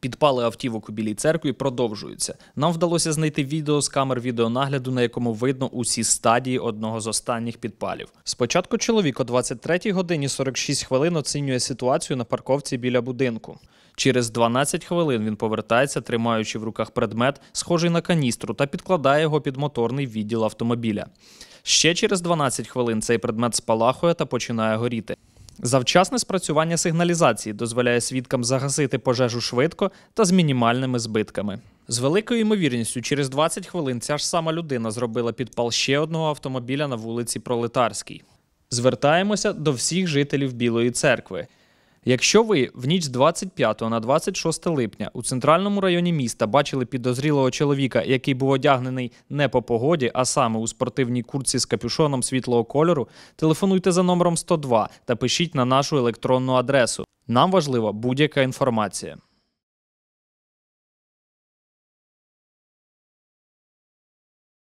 Підпали автівок у білій церкві продовжуються. Нам вдалося знайти відео з камер відеонагляду, на якому видно усі стадії одного з останніх підпалів. Спочатку чоловік о 23 годині 46 хвилин оцінює ситуацію на парковці біля будинку. Через 12 хвилин він повертається, тримаючи в руках предмет, схожий на каністру, та підкладає його під моторний відділ автомобіля. Ще через 12 хвилин цей предмет спалахує та починає горіти. Завчасне спрацювання сигналізації дозволяє свідкам загасити пожежу швидко та з мінімальними збитками. З великою ймовірністю, через 20 хвилин ця ж сама людина зробила підпал ще одного автомобіля на вулиці Пролетарській. Звертаємося до всіх жителів Білої церкви. Якщо ви в ніч з 25 на 26 липня у центральному районі міста бачили підозрілого чоловіка, який був одягнений не по погоді, а саме у спортивній куртці з капюшоном світлого кольору, телефонуйте за номером 102 та пишіть на нашу електронну адресу. Нам важлива будь-яка інформація.